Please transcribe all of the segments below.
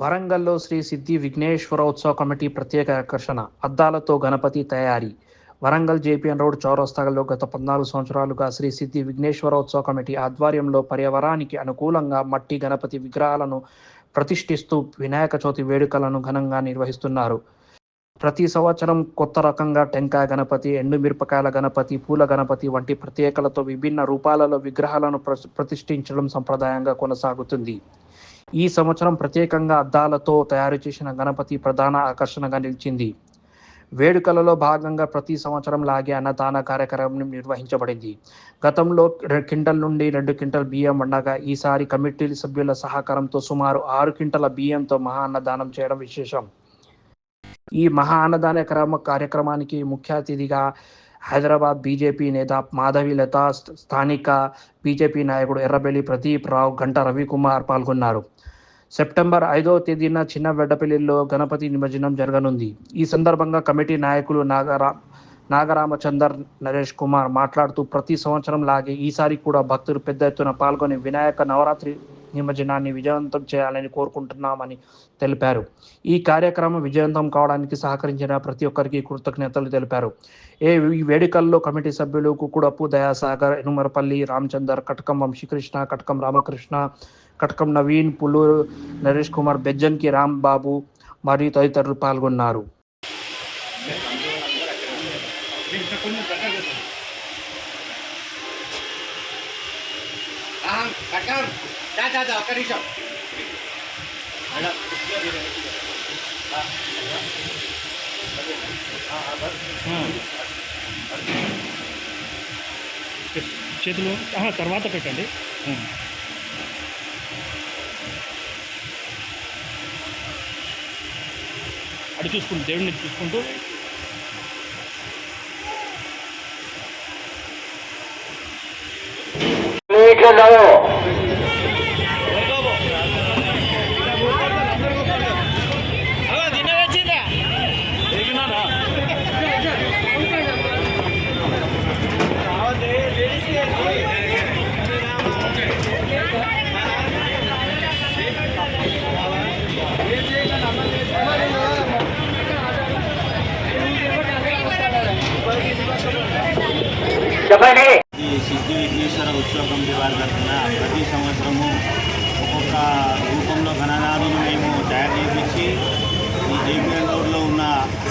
వరంగల్లో శ్రీ సిద్ధి విఘ్నేశ్వర ఉత్సవ కమిటీ ప్రత్యేక ఆకర్షణ అద్దాలతో గణపతి తయారీ. వరంగల్ జేపీఎన్ రోడ్ చౌరస్తాలో గత పద్నాలుగు సంవత్సరాలుగా శ్రీ సిద్ధి విఘ్నేశ్వర ఉత్సవ కమిటీ ఆధ్వర్యంలో పర్యావరణానికి అనుకూలంగా మట్టి గణపతి విగ్రహాలను ప్రతిష్ఠిస్తూ వినాయక చవితి వేడుకలను ఘనంగా నిర్వహిస్తున్నారు. ప్రతి సంవత్సరం కొత్త రకంగా టెంకాయ గణపతి ఎండుమిరపకాయల గణపతి పూల గణపతి వంటి ప్రత్యేకలతో విభిన్న రూపాలలో విగ్రహాలను ప్ర- ప్రతిష్ఠించడం సంప్రదాయంగా కొనసాగుతుంది. ఈ సంవత్సరం ప్రత్యేకంగా అద్దాలతో తయారు చేసిన గణపతి ప్రధాన ఆకర్షణగా నిలిచింది. వేడుకలలో భాగంగా ప్రతి సంవత్సరం లాగే అన్నదాన కార్యక్రమం నిర్వహించబడింది. గతంలో క్వింటల్ నుండి రెండు క్వింటల్ బియ్యం ఉండగా ఈసారి కమిటీ సభ్యుల సహకారంతో సుమారు ఆరు క్వింటల బియ్యంతో మహా అన్నదానం చేయడం విశేషం. ఈ మహా అన్నదాన క్రమ కార్యక్రమానికి ముఖ్య అతిథిగా హైదరాబాద్ బీజేపీ నేత మాధవి లత స్థానిక బీజేపీ నాయకుడు ఎర్రబెల్లి ప్రదీప్ రావు గంట రవికుమార్ పాల్గొన్నారు. సెప్టెంబర్ ఐదవ తేదీన చిన్న వెడ్డపల్లిలో గణపతి నిమజ్జనం జరగనుంది. ఈ సందర్భంగా కమిటీ నాయకులు నాగరా నాగరామచందర్ నరేష్ కుమార్ మాట్లాడుతూ ప్రతి సంవత్సరం లాగే ఈసారి కూడా భక్తులు పెద్ద ఎత్తున పాల్గొని వినాయక నవరాత్రి నిమజ్జనాన్ని విజయవంతం చేయాలని కోరుకుంటున్నామని తెలిపారు. ఈ కార్యక్రమం విజయవంతం కావడానికి సహకరించిన ప్రతి ఒక్కరికి కృతజ్ఞతలు తెలిపారు. ఏ ఈ వేడుకల్లో కమిటీ సభ్యులు కుకుడపు దయాసాగర్ ఎనుమరపల్లి రామచందర్ కటకం వంశీకృష్ణ కటకం రామకృష్ణ కటకం నవీన్ పుల్లూరు నరేష్ కుమార్ బెజ్జంకి రాంబాబు మరియు తదితరులు పాల్గొన్నారు. చేతులు తర్వాత పెట్టండి. అటు చూసుకుంటూ దేవుడిని చూసుకుంటూ చెప్పండి ఈ సిద్ధి విఘ్నేశ్వర ఉత్సవ కమిటీ వారి తరఫున ప్రతి సంవత్సరము ఒక్కొక్క రూపంలో గణనాథులు మేము తయారు చేయించి ఈ జేపీఎన్ రోడ్లో ఉన్న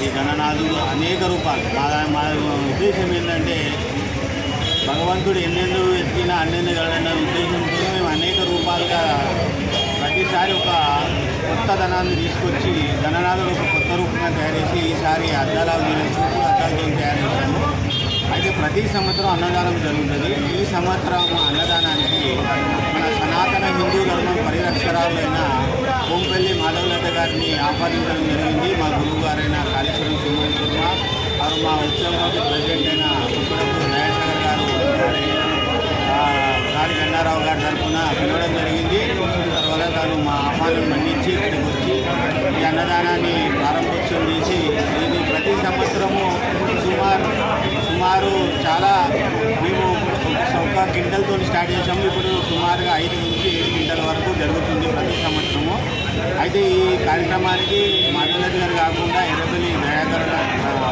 ఈ గణనాథులు అనేక రూపాలు. మా మా ఉద్దేశం ఏంటంటే భగవంతుడు ఎన్నెన్నో ఎత్తినా అన్నెన్నో గడన్న ఉద్దేశంతో మేము అనేక రూపాలుగా ప్రతిసారి ఒక కొత్త ధనాన్ని తీసుకొచ్చి ధననాథులు ఒక కొత్త రూపంగా తయారు చేసి ఈసారి అద్దాల చూపు అద్దాలతో తయారు చేశాము. అయితే ప్రతి సంవత్సరం అన్నదానం జరుగుతుంది. ఈ సంవత్సరం అన్నదానానికి మన సనాతన హిందూ ధర్మం పరిరక్షరాలైన కోంపల్లి మాధవలత గారిని ఆహ్వానించడం జరిగింది. మా గురువు గారైన కాళేశ్వరం సుమన్ శర్మ వారు మా ఉత్సవం ప్రెసిడెంట్ అయిన కుక్కడపూర్ దయాసాగర్ గారు గారి గన్నారావు గారి తరఫున పిలవడం జరిగింది. తర్వాత తాను మా ఆహ్వానం మన్నించి ఇక్కడికి వచ్చి ఈ అన్నదానాన్ని ప్రారంభోత్సవం చేసి ఇది ప్రతి సంవత్సరము సుమారు చాలా మేము ఒక గింటలతో స్టార్ట్ చేసాము ఇప్పుడు సుమారుగా ఐదు నుంచి ఏడు గింటల వరకు జరుగుతుంది ప్రతి సంవత్సరము. అయితే ఈ కార్యక్రమానికి మాధవరెడ్డి గారు కాకుండా ఎర్రపల్లి దయాకర్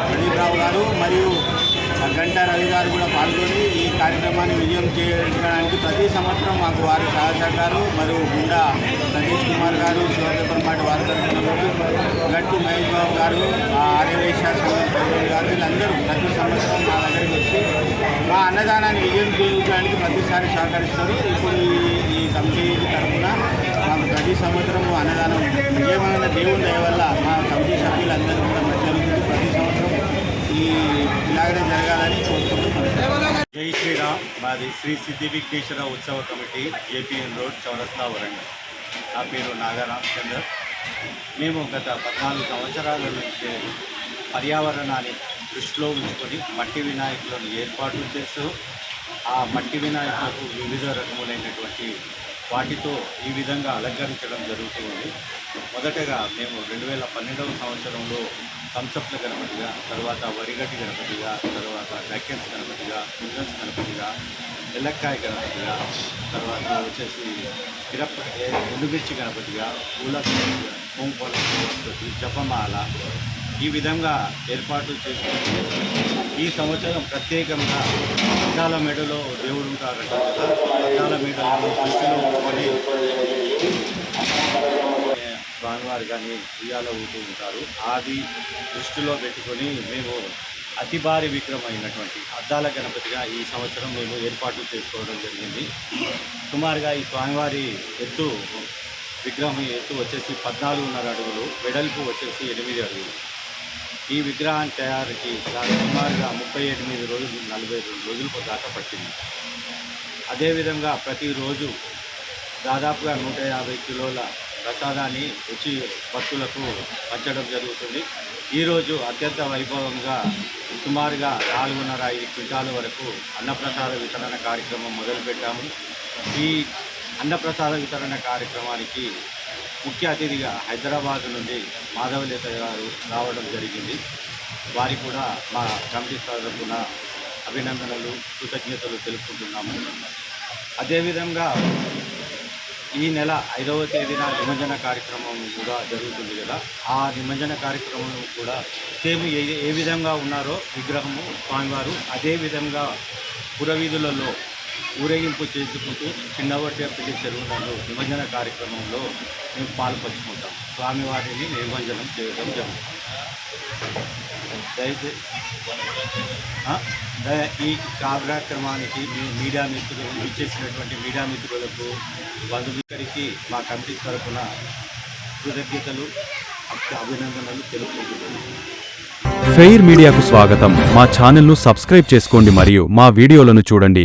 ప్రదీప్ రావు గారు మరియు గంట రవి గారు కూడా పాల్గొని ఈ కార్యక్రమాన్ని విజయం చేయడానికి ప్రతి సంవత్సరం మాకు వారి సహసహకారు మరియు గుండా సతీష్ కుమార్ గారు శివపేపర్మాటి వారి తరఫున గట్టు మహేష్ బాబు గారు ఆర్యవేశ్వర గారు వీళ్ళందరూ ప్రతి సంవత్సరం మా దగ్గరికి వచ్చి మా అన్నదానాన్ని విజయం చేయడానికి ప్రతిసారి సహకరిస్తారు. ఇప్పుడు ఈ కమిటీ తరఫున మాకు ప్రతి సంవత్సరం అన్నదానం విజయమైన దేవుని దయ వల్ల మా కమిటీ సభ్యులందరూ కూడా మంచి జరుగుతుంది ప్రతి సంవత్సరం ఈ ఇలాగనే జరగాలని కోరుకుంటున్నాం. జై శ్రీరామ్. మాది శ్రీ సిద్ధి విఘ్నేశ్వర ఉత్సవ కమిటీ జేపీఎన్ రోడ్ చౌరస్తా వరంగల్. నా పేరు నాగరామ్ మేము గత పద్నాలుగు సంవత్సరాల నుంచి పర్యావరణాన్ని దృష్టిలో ఉంచుకొని మట్టి వినాయకులను ఏర్పాటు చేస్తూ ఆ మట్టి వినాయకులకు వివిధ రకములైనటువంటి వాటితో ఈ విధంగా అలంకరించడం జరుగుతుంది. మొదటగా మేము రెండు వేల పన్నెండవ సంవత్సరంలో కంసప్ల గణపతిగా తర్వాత వరిగడ్డి గణపతిగా తర్వాత డక్కెన్స్ గణపతిగా కుందన్స్ గణపతిగా ఎల్లక్కాయ గణపతిగా తర్వాత వచ్చేసి కిరప్ప ఎండుమిర్చి గణపతిగా పూల గణపతిగా గణపతి జపమాల ఈ విధంగా ఏర్పాటు చేసుకుంటూ ఈ సంవత్సరం ప్రత్యేకంగా అద్దాల మెడలో దేవుడు ఉంటారట. కదా అద్దాల మెడలో దృష్టిలో ఉంచుకొని స్వామివారు కానీ ఉయ్యాల ఊతూ ఉంటారు. అది దృష్టిలో పెట్టుకొని మేము అతి భారీ విగ్రహం అయినటువంటి అద్దాల గణపతిగా ఈ సంవత్సరం మేము ఏర్పాటు చేసుకోవడం జరిగింది. సుమారుగా ఈ స్వామివారి ఎత్తు విగ్రహం ఎత్తు వచ్చేసి పద్నాలుగున్నర అడుగులు వెడల్పు వచ్చేసి ఎనిమిది అడుగులు. ఈ విగ్రహాన్ని తయారీకి దాని సుమారుగా ముప్పై ఎనిమిది రోజులు నలభై రెండు రోజుల దాకా పట్టింది. అదేవిధంగా ప్రతిరోజు దాదాపుగా నూట యాభై కిలోల ప్రసాదాన్ని రుచి భక్తులకు పంచడం జరుగుతుంది. ఈరోజు అత్యంత వైభవంగా సుమారుగా నాలుగున్నర ఐదు క్వింటాల వరకు అన్నప్రసాద వితరణ కార్యక్రమం మొదలుపెట్టాము. ఈ అన్నప్రసాద వితరణ కార్యక్రమానికి ముఖ్య అతిథిగా హైదరాబాద్ నుండి మాధవలేత గారు రావడం జరిగింది. వారికి కూడా మా కమిటీ తరఫున అభినందనలు కృతజ్ఞతలు తెలుపుకుంటున్నాము. అదేవిధంగా ఈ నెల ఐదవ తేదీన నిమజ్జన కార్యక్రమం కూడా జరుగుతుంది కదా. ఆ నిమజ్జన కార్యక్రమం కూడా సేమ్ ఏ ఏ విధంగా ఉన్నారో విగ్రహము స్వామివారు అదేవిధంగా పురవీధులలో ఊరేగింపు చేసుకుంటూ చిన్నవట్టేపల్లి చెరువులలో నిమజ్జన కార్యక్రమంలో మేము పాల్పంచుకుంటాం. స్వామివారిని నిమజ్జనం చేయడం జరుగుతుంది. దయచేసి ఈ కార్యక్రమానికి మీ మీడియా మిత్రులు ఇచ్చేసినటువంటి మీడియా మిత్రులకు బంధుమిత్రుడికి మా కమిటీ తరఫున కృతజ్ఞతలు అభినందనలు తెలుపుకుంటున్నాను. ఫెయిర్ మీడియాకు స్వాగతం. మా ఛానల్ను సబ్స్క్రైబ్ చేసుకోండి మరియు మా వీడియోలను చూడండి.